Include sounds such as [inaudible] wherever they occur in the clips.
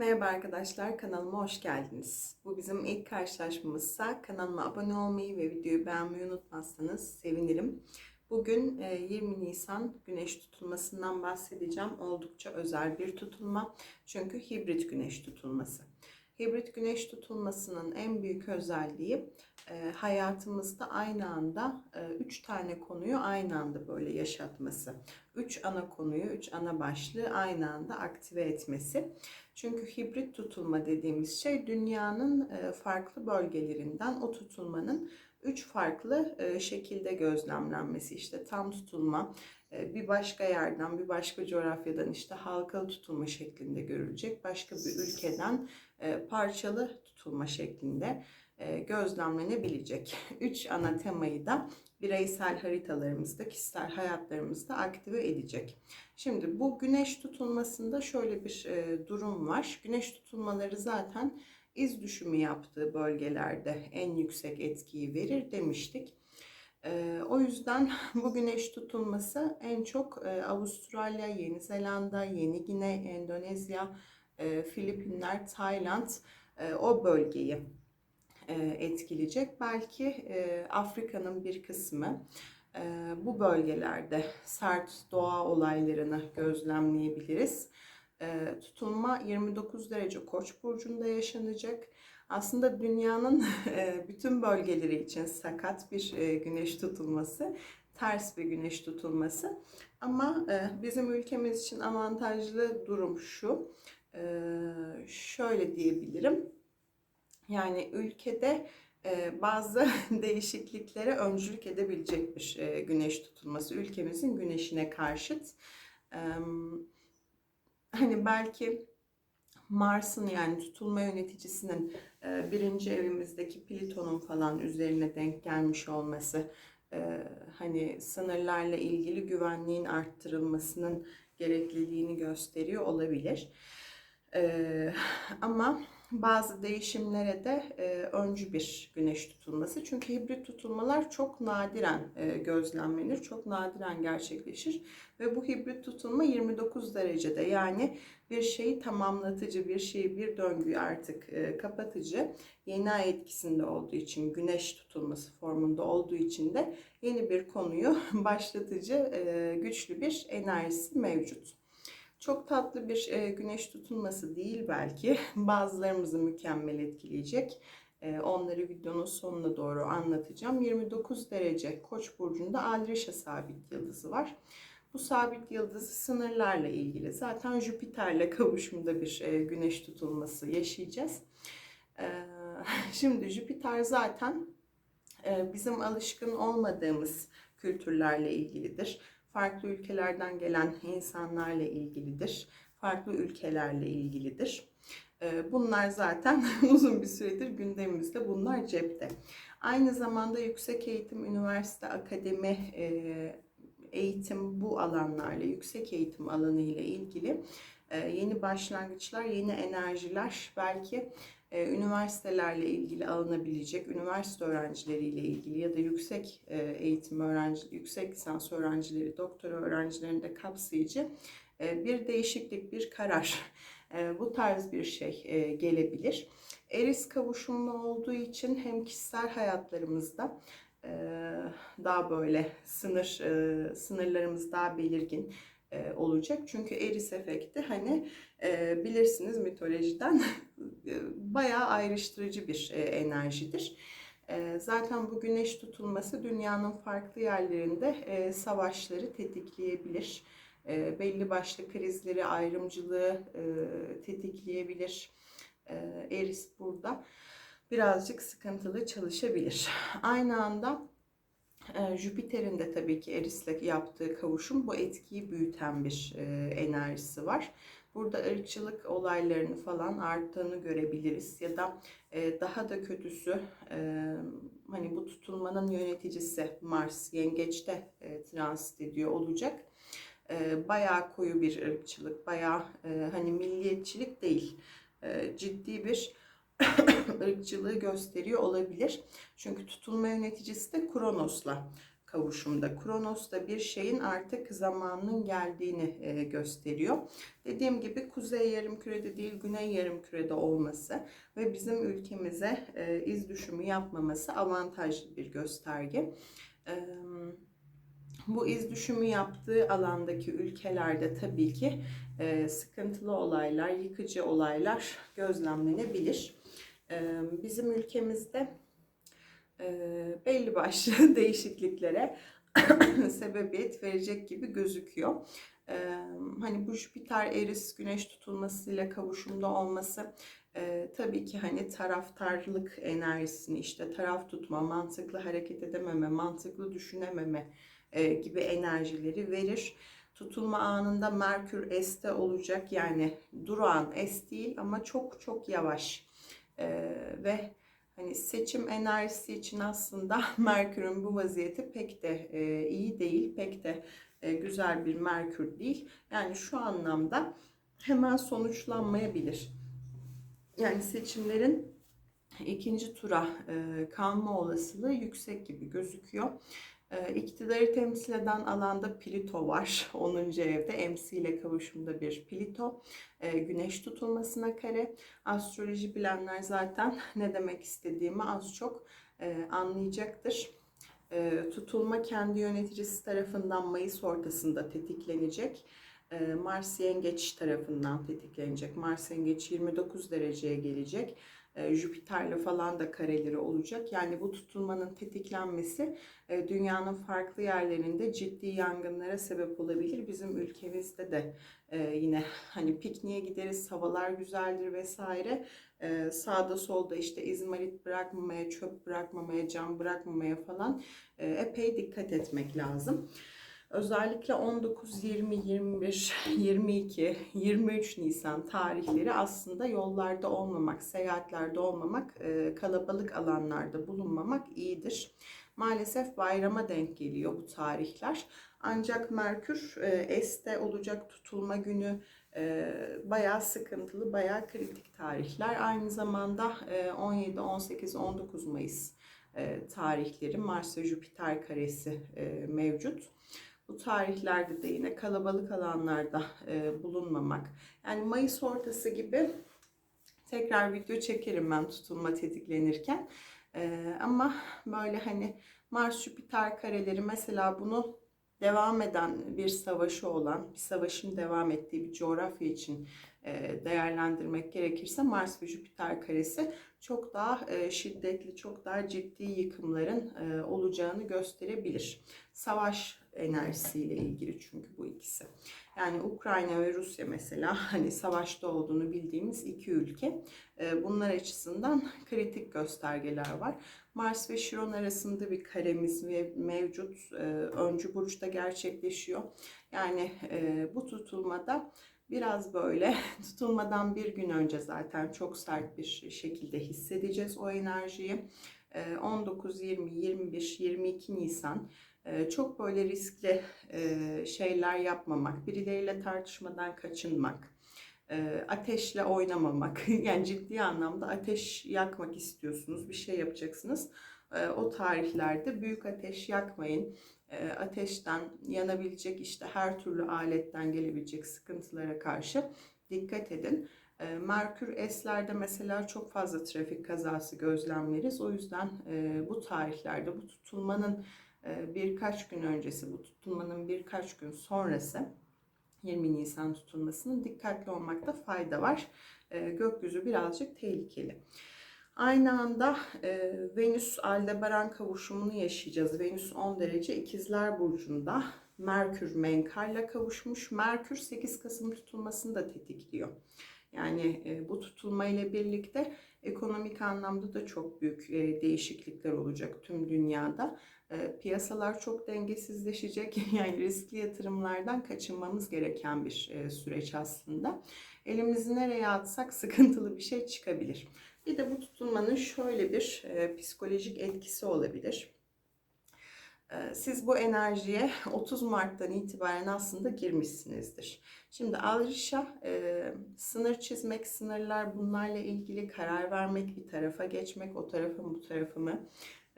Merhaba arkadaşlar, kanalıma hoş geldiniz. Bu bizim ilk karşılaşmamızsa kanalıma abone olmayı ve videoyu beğenmeyi unutmazsanız sevinirim. Bugün e, 20 Nisan güneş tutulmasından bahsedeceğim. Oldukça özel bir tutulma. Çünkü hibrit güneş tutulması. Hibrit güneş tutulmasının en büyük özelliği e, hayatımızda aynı anda 3 tane konuyu aynı anda böyle yaşatması. 3 ana konuyu, 3 ana başlığı aynı anda aktive etmesi. Çünkü hibrit tutulma dediğimiz şey dünyanın e, farklı bölgelerinden o tutulmanın üç farklı e, şekilde gözlemlenmesi. İşte tam tutulma, e, bir başka yerden, bir başka coğrafyadan işte halkalı tutulma şeklinde görülecek. Başka bir ülkeden parçalı tutulma şeklinde gözlemlenebilecek. [laughs] Üç ana temayı da bireysel haritalarımızda, kişisel hayatlarımızda aktive edecek. Şimdi bu güneş tutulmasında şöyle bir e, durum var. Güneş tutulmaları zaten iz düşümü yaptığı bölgelerde en yüksek etkiyi verir demiştik. E, o yüzden [laughs] bu güneş tutulması en çok e, Avustralya, Yeni Zelanda, Yeni Gine, Endonezya, e, Filipinler, Tayland e, o bölgeyi e, etkileyecek. Belki e, Afrika'nın bir kısmı bu bölgelerde sert doğa olaylarını gözlemleyebiliriz. Tutulma 29 derece Koç burcunda yaşanacak. Aslında dünyanın [laughs] bütün bölgeleri için sakat bir güneş tutulması, ters bir güneş tutulması. Ama bizim ülkemiz için avantajlı durum şu. Şöyle diyebilirim yani ülkede e, bazı [laughs] değişikliklere öncülük edebilecek bir e, güneş tutulması ülkemizin güneşine karşıt. Hani belki Mars'ın yani tutulma yöneticisinin e, birinci evimizdeki Plüton'un falan üzerine denk gelmiş olması hani sınırlarla ilgili güvenliğin arttırılmasının gerekliliğini gösteriyor olabilir. E, [laughs] ama bazı değişimlere de e, öncü bir güneş tutulması. Çünkü hibrit tutulmalar çok nadiren e, gözlemlenir, çok nadiren gerçekleşir. Ve bu hibrit tutulma 29 derecede yani bir şeyi tamamlatıcı, bir şeyi bir döngüyü artık e, kapatıcı, yeni ay etkisinde olduğu için, güneş tutulması formunda olduğu için de yeni bir konuyu [laughs] başlatıcı, e, güçlü bir enerjisi mevcut. Çok tatlı bir e, güneş tutulması değil belki. [laughs] Bazılarımızı mükemmel etkileyecek. E, onları videonun sonuna doğru anlatacağım. 29 derece Koç burcunda Aldrisha sabit yıldızı var. Bu sabit yıldızı sınırlarla ilgili. Zaten Jüpiter'le [laughs] kavuşumda bir e, güneş tutulması yaşayacağız. E, [laughs] şimdi Jüpiter zaten e, bizim alışkın olmadığımız kültürlerle ilgilidir farklı ülkelerden gelen insanlarla ilgilidir. Farklı ülkelerle ilgilidir. Ee, bunlar zaten [laughs] uzun bir süredir gündemimizde. Bunlar cepte. Aynı zamanda yüksek eğitim, üniversite, akademi, e, eğitim bu alanlarla, yüksek eğitim alanı ile ilgili e, yeni başlangıçlar, yeni enerjiler belki üniversitelerle ilgili alınabilecek, üniversite öğrencileriyle ilgili ya da yüksek e, eğitim öğrenci, yüksek lisans öğrencileri, doktora öğrencilerini de kapsayıcı e, bir değişiklik, bir karar, [laughs] e, bu tarz bir şey e, gelebilir. Eris kavuşumlu olduğu için hem kişisel hayatlarımızda e, daha böyle sınır e, sınırlarımız daha belirgin e, olacak. Çünkü eris efekti hani e, bilirsiniz mitolojiden [laughs] e, bayağı ayrıştırıcı bir e, enerjidir. E, zaten bu güneş tutulması dünyanın farklı yerlerinde e, savaşları tetikleyebilir. E, belli başlı krizleri, ayrımcılığı e, tetikleyebilir. E, eris burada birazcık sıkıntılı çalışabilir. [laughs] Aynı anda Jüpiter'in de tabii ki Eris'le yaptığı kavuşum bu etkiyi büyüten bir e, enerjisi var. Burada ırkçılık olaylarını falan arttığını görebiliriz ya da e, daha da kötüsü e, hani bu tutulmanın yöneticisi Mars yengeçte transit ediyor olacak. Bayağı koyu bir ırkçılık, bayağı hani milliyetçilik değil, ciddi bir [coughs] ırkçılığı gösteriyor olabilir. Çünkü tutulma yöneticisi de Kronos'la kavuşumda. Kronos da bir şeyin artık zamanının geldiğini e, gösteriyor. Dediğim gibi kuzey yarımkürede değil güney yarımkürede olması ve bizim ülkemize e, iz düşümü yapmaması avantajlı bir gösterge. Bu iz düşümü yaptığı alandaki ülkelerde tabii ki e, sıkıntılı olaylar, yıkıcı olaylar gözlemlenebilir. Bizim ülkemizde belli başlı [laughs] değişikliklere [coughs] sebebiyet verecek gibi gözüküyor. Hani bu Jüpiter Eris güneş tutulmasıyla kavuşumda olması e, tabii ki hani taraftarlık enerjisini işte taraf tutma, mantıklı hareket edememe, mantıklı düşünememe e, gibi enerjileri verir. Tutulma anında Merkür S'te olacak yani durağan S değil ama çok çok yavaş ve hani seçim enerjisi için aslında [laughs] Merkür'ün bu vaziyeti pek de e, iyi değil, pek de e, güzel bir Merkür değil. Yani şu anlamda hemen sonuçlanmayabilir. Yani seçimlerin ikinci tura e, kalma olasılığı yüksek gibi gözüküyor. E, iktidarı temsil eden alanda Plüto var. [laughs] 10. evde MC ile kavuşumda bir Plüto. E, güneş tutulmasına kare. Astroloji bilenler zaten [laughs] ne demek istediğimi az çok e, anlayacaktır. E, tutulma kendi yöneticisi tarafından Mayıs ortasında tetiklenecek. Mars Yengeç tarafından tetiklenecek. Mars Yengeç 29 dereceye gelecek. E, Jüpiter'le falan da kareleri olacak. Yani bu tutulmanın tetiklenmesi e, dünyanın farklı yerlerinde ciddi yangınlara sebep olabilir. Bizim ülkemizde de e, yine [laughs] hani pikniğe gideriz, havalar güzeldir vesaire. Sağda solda işte izmarit bırakmamaya, çöp bırakmamaya, cam bırakmamaya falan epey dikkat etmek lazım. Özellikle 19, 20, 21, 22, 23 Nisan tarihleri aslında yollarda olmamak, seyahatlerde olmamak, e, kalabalık alanlarda bulunmamak iyidir. Maalesef bayrama denk geliyor bu tarihler. Ancak Merkür e, S'te olacak tutulma günü e, bayağı sıkıntılı, bayağı kritik tarihler. Aynı zamanda 17, 18, 19 Mayıs tarihleri Mars ve Jüpiter karesi mevcut. Bu tarihlerde de yine kalabalık alanlarda e, bulunmamak. Yani Mayıs ortası gibi tekrar video çekerim ben tutulma tetiklenirken. E, ama böyle hani Mars Jüpiter kareleri mesela bunu devam eden bir savaşı olan, bir savaşın devam ettiği bir coğrafya için değerlendirmek gerekirse Mars ve Jüpiter karesi çok daha e, şiddetli, çok daha ciddi yıkımların e, olacağını gösterebilir. Savaş enerjisiyle ilgili çünkü bu ikisi. Yani Ukrayna ve Rusya mesela [laughs] hani savaşta olduğunu bildiğimiz iki ülke. Bunlar açısından kritik göstergeler var. Mars ve Şiron arasında bir karemiz mevcut. Öncü burçta gerçekleşiyor. Yani bu tutulmada biraz böyle [laughs] tutulmadan bir gün önce zaten çok sert bir şekilde hissedeceğiz o enerjiyi. 19, 20, 21, 22 Nisan çok böyle riskli şeyler yapmamak, birileriyle tartışmadan kaçınmak, ateşle oynamamak. [laughs] Yani ciddi anlamda ateş yakmak istiyorsunuz, bir şey yapacaksınız. O tarihlerde büyük ateş yakmayın. Ateşten yanabilecek işte her türlü aletten gelebilecek sıkıntılara karşı dikkat edin. Merkür S'lerde mesela çok fazla trafik kazası gözlemleriz. O yüzden bu tarihlerde bu tutulmanın birkaç gün öncesi, bu tutulmanın birkaç gün sonrası 20 Nisan tutulmasının dikkatli olmakta fayda var. Gökyüzü birazcık tehlikeli. Aynı anda e, Venüs Aldebaran kavuşumunu yaşayacağız. Venüs 10 derece ikizler burcunda. Merkür Menkal'la kavuşmuş. Merkür 8 Kasım tutulmasını da tetikliyor. Yani e, bu tutulma ile birlikte ekonomik anlamda da çok büyük e, değişiklikler olacak tüm dünyada. E, piyasalar çok dengesizleşecek. [laughs] Yani riskli yatırımlardan kaçınmamız gereken bir e, süreç aslında. Elimizi nereye atsak sıkıntılı bir şey çıkabilir. Bir de bu tutulmanın şöyle bir e, psikolojik etkisi olabilir. E, siz bu enerjiye [laughs] 30 Mart'tan itibaren aslında girmişsinizdir. Şimdi Alrişa e, sınır çizmek, sınırlar bunlarla ilgili karar vermek, bir tarafa geçmek, o tarafa mı bu tarafa mı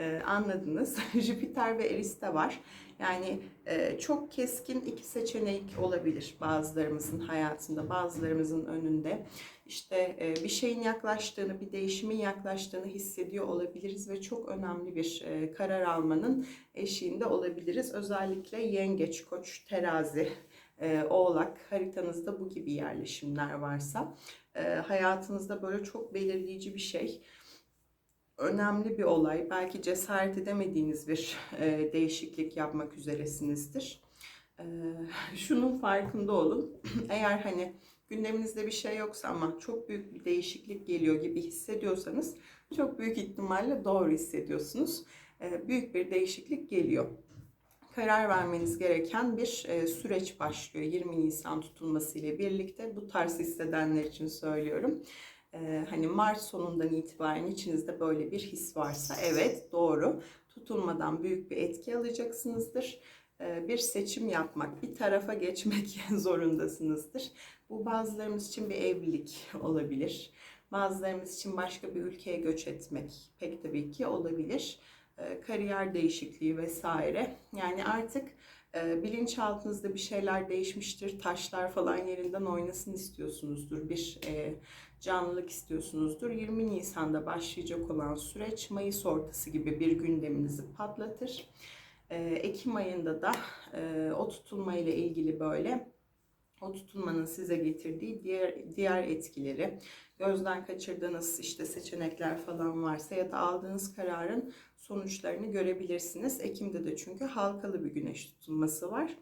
e, anladınız. [laughs] Jüpiter ve Eris de var. Yani e, çok keskin iki seçenek olabilir bazılarımızın hayatında, bazılarımızın önünde. İşte e, bir şeyin yaklaştığını, bir değişimin yaklaştığını hissediyor olabiliriz ve çok önemli bir karar almanın eşiğinde olabiliriz. Özellikle yengeç, koç, terazi, oğlak haritanızda bu gibi yerleşimler varsa hayatınızda böyle çok belirleyici bir şey önemli bir olay. Belki cesaret edemediğiniz bir e, değişiklik yapmak üzeresinizdir. E, şunun farkında olun. [clears throat] Eğer hani gündeminizde bir şey yoksa ama çok büyük bir değişiklik geliyor gibi hissediyorsanız çok büyük ihtimalle doğru hissediyorsunuz. E, büyük bir değişiklik geliyor. Karar vermeniz gereken bir e, süreç başlıyor 20 Nisan tutulması ile birlikte. Bu tarz hissedenler için söylüyorum. Ee, hani Mart sonundan itibaren içinizde böyle bir his varsa evet doğru tutulmadan büyük bir etki alacaksınızdır. Ee, bir seçim yapmak, bir tarafa geçmek [laughs] zorundasınızdır. Bu bazılarımız için bir evlilik olabilir. Bazılarımız için başka bir ülkeye göç etmek pek tabii ki olabilir. Ee, kariyer değişikliği vesaire. Yani artık e, bilinçaltınızda bir şeyler değişmiştir. Taşlar falan yerinden oynasın istiyorsunuzdur. Bir e, canlılık istiyorsunuzdur. 20 Nisan'da başlayacak olan süreç Mayıs ortası gibi bir gündeminizi patlatır. Ee, Ekim ayında da e, o tutulma ile ilgili böyle o tutulmanın size getirdiği diğer diğer etkileri, gözden kaçırdığınız işte seçenekler falan varsa ya da aldığınız kararın sonuçlarını görebilirsiniz. Ekim'de de çünkü halkalı bir güneş tutulması var.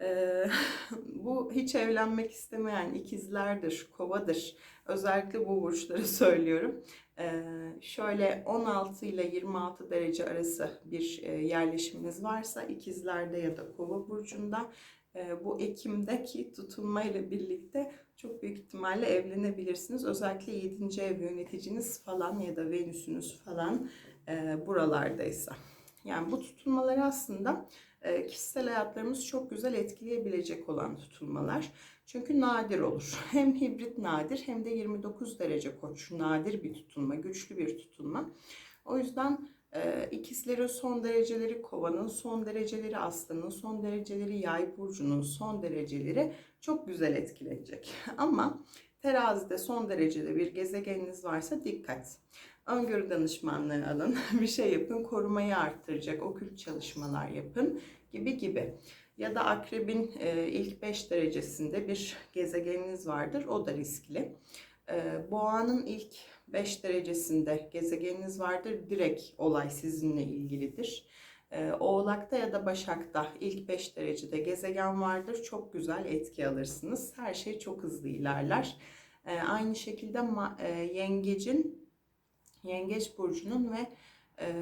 Ee, [laughs] bu hiç evlenmek istemeyen ikizlerdir, kovadır. Özellikle bu burçları [laughs] söylüyorum. Ee, şöyle 16 ile 26 derece arası bir e, yerleşiminiz varsa ikizlerde ya da kova burcunda e, bu Ekim'deki tutulma ile birlikte çok büyük ihtimalle evlenebilirsiniz. Özellikle 7. ev yöneticiniz falan ya da Venüs'ünüz falan e, buralardaysa. Yani bu tutulmalar aslında e, kişisel hayatlarımızı çok güzel etkileyebilecek olan tutulmalar. Çünkü nadir olur. [laughs] Hem hibrit nadir hem de 29 derece koç nadir bir tutulma, güçlü bir tutulma. O yüzden e, ikizleri son dereceleri kovanın, son dereceleri aslanın, son dereceleri yay burcunun, son dereceleri çok güzel etkilenecek. [laughs] Ama terazide son derecede bir gezegeniniz varsa dikkat. Öngörü danışmanlığı alın, [laughs] bir şey yapın, korumayı arttıracak okült çalışmalar yapın gibi gibi. Ya da akrebin e, ilk 5 derecesinde bir gezegeniniz vardır, o da riskli. E, boğanın ilk 5 derecesinde gezegeniniz vardır, direkt olay sizinle ilgilidir. E, Oğlak'ta ya da Başak'ta ilk 5 derecede gezegen vardır, çok güzel etki alırsınız. Her şey çok hızlı ilerler. Aynı şekilde yengecin Yengeç burcunun ve e,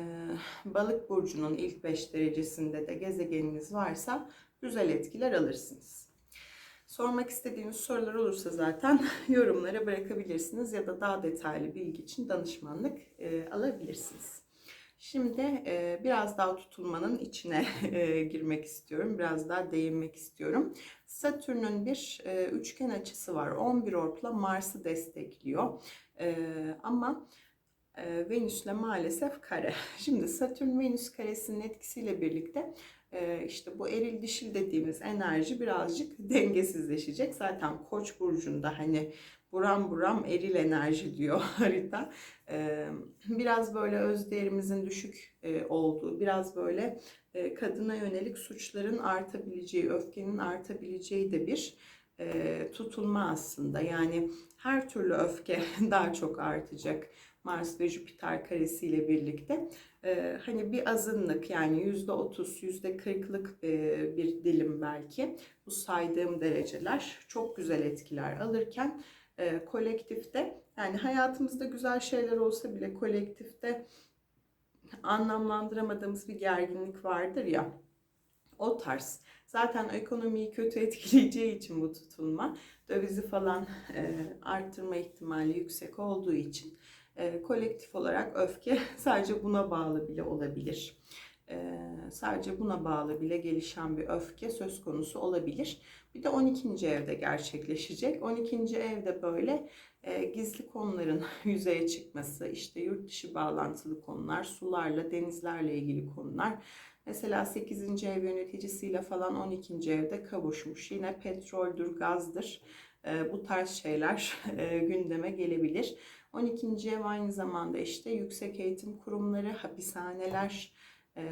Balık burcunun ilk 5 derecesinde de gezegeniniz varsa güzel etkiler alırsınız. Sormak istediğiniz sorular olursa zaten [laughs] yorumlara bırakabilirsiniz ya da daha detaylı bilgi için danışmanlık e, alabilirsiniz. Şimdi e, biraz daha tutulmanın içine [laughs] e, girmek istiyorum. Biraz daha değinmek istiyorum. Satürn'ün bir e, üçgen açısı var. 11 ortla Mars'ı destekliyor. E, ama e, Venüs'le maalesef kare. [laughs] Şimdi Satürn Venüs karesinin etkisiyle birlikte e, işte bu eril dişil dediğimiz enerji birazcık [laughs] dengesizleşecek. Zaten Koç burcunda hani buram buram eril enerji diyor [laughs] harita. E, biraz böyle özdeğerimizin düşük e, olduğu, biraz böyle e, kadına yönelik suçların artabileceği, öfkenin artabileceği de bir e, tutulma aslında. Yani her türlü öfke [laughs] daha çok artacak. Mars ve Jüpiter karesiyle birlikte e, hani bir azınlık yani yüzde otuz, yüzde kırklık bir dilim belki bu saydığım dereceler çok güzel etkiler alırken e, kolektifte yani hayatımızda güzel şeyler olsa bile kolektifte anlamlandıramadığımız bir gerginlik vardır ya o tarz. Zaten ekonomiyi kötü etkileyeceği için bu tutulma dövizi falan e, arttırma ihtimali yüksek olduğu için e, kolektif olarak öfke [laughs] sadece buna bağlı bile olabilir. Ee, sadece buna bağlı bile gelişen bir öfke söz konusu olabilir. Bir de 12. evde gerçekleşecek. 12. evde böyle e, gizli konuların [laughs] yüzeye çıkması, işte yurt dışı bağlantılı konular, sularla, denizlerle ilgili konular. Mesela 8. ev yöneticisiyle falan 12. evde kavuşmuş. Yine petroldür, gazdır. E, bu tarz şeyler [laughs] e, gündeme gelebilir. 12. ev aynı zamanda işte yüksek eğitim kurumları, hapishaneler, e,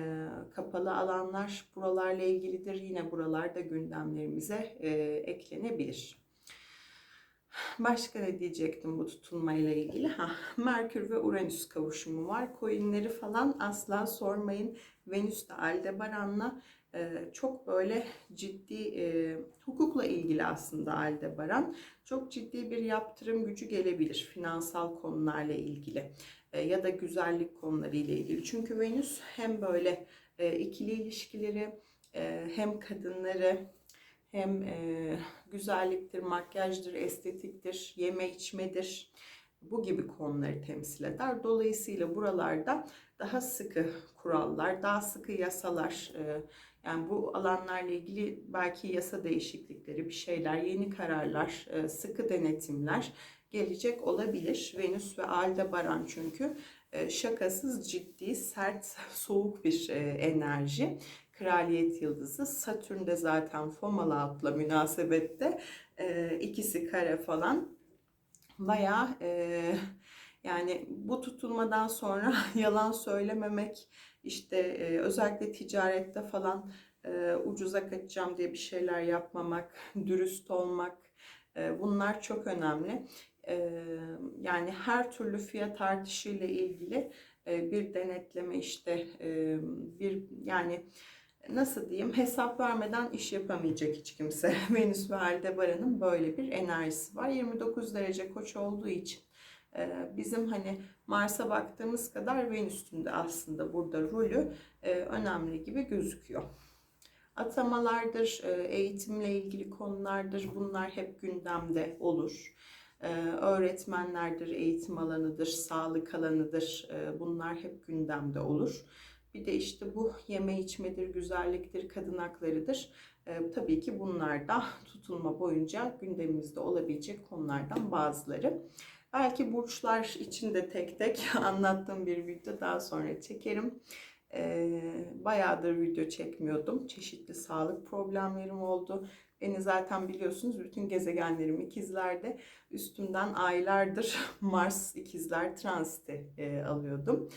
kapalı alanlar buralarla ilgilidir. Yine buralarda gündemlerimize e, eklenebilir. Başka ne diyecektim bu tutulmayla ilgili? Ha, Merkür ve Uranüs kavuşumu var. Coinleri falan asla sormayın. Venüs de Aldebaran'la e, çok böyle ciddi e, hukukla ilgili aslında Aldebaran. Çok ciddi bir yaptırım gücü gelebilir finansal konularla ilgili e, ya da güzellik konuları ile ilgili. Çünkü Venüs hem böyle e, ikili ilişkileri e, hem kadınları hem e, güzelliktir, makyajdır, estetiktir, yeme içmedir bu gibi konuları temsil eder. Dolayısıyla buralarda daha sıkı kurallar, daha sıkı yasalar, e, yani bu alanlarla ilgili belki yasa değişiklikleri, bir şeyler, yeni kararlar, e, sıkı denetimler gelecek olabilir. Venüs ve Aldebaran çünkü e, şakasız ciddi, sert, [laughs] soğuk bir enerji. Kraliyet yıldızı. Satürn de zaten Fomalhaut'la münasebette e, ikisi kare falan. Bayağı e, yani bu tutulmadan sonra [laughs] yalan söylememek, işte e, özellikle ticarette falan e, ucuza kaçacağım diye bir şeyler yapmamak, [laughs] dürüst olmak e, bunlar çok önemli. E, yani her türlü fiyat artışıyla ilgili e, bir denetleme işte e, bir yani nasıl diyeyim hesap vermeden iş yapamayacak hiç kimse. [laughs] Venüs ve Aldebaran'ın böyle bir enerjisi var. 29 derece koç olduğu için e, bizim hani Mars'a baktığımız kadar Venüs'ün de aslında burada rolü e, önemli gibi gözüküyor. Atamalardır, e, eğitimle ilgili konulardır. Bunlar hep gündemde olur. Öğretmenlerdir, eğitim alanıdır, sağlık alanıdır. Bunlar hep gündemde olur. Bir de işte bu yeme içmedir, güzelliktir, kadın haklarıdır. Ee, tabii ki bunlar da tutulma boyunca gündemimizde olabilecek konulardan bazıları. Belki burçlar için de tek tek [laughs] anlattığım bir video daha sonra çekerim. Ee, bayağıdır video çekmiyordum. Çeşitli sağlık problemlerim oldu. Beni zaten biliyorsunuz bütün gezegenlerim ikizlerde. Üstümden aylardır [laughs] Mars ikizler transiti e, alıyordum.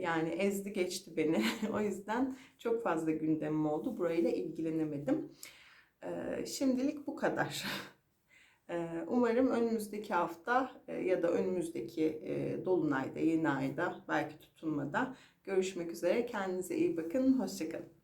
Yani ezdi geçti beni. [laughs] o yüzden çok fazla gündemim oldu. Burayla ilgilenemedim. Şimdilik bu kadar. [laughs] Umarım önümüzdeki hafta ya da önümüzdeki dolunayda, yeni ayda, belki tutulmada görüşmek üzere. Kendinize iyi bakın. Hoşçakalın.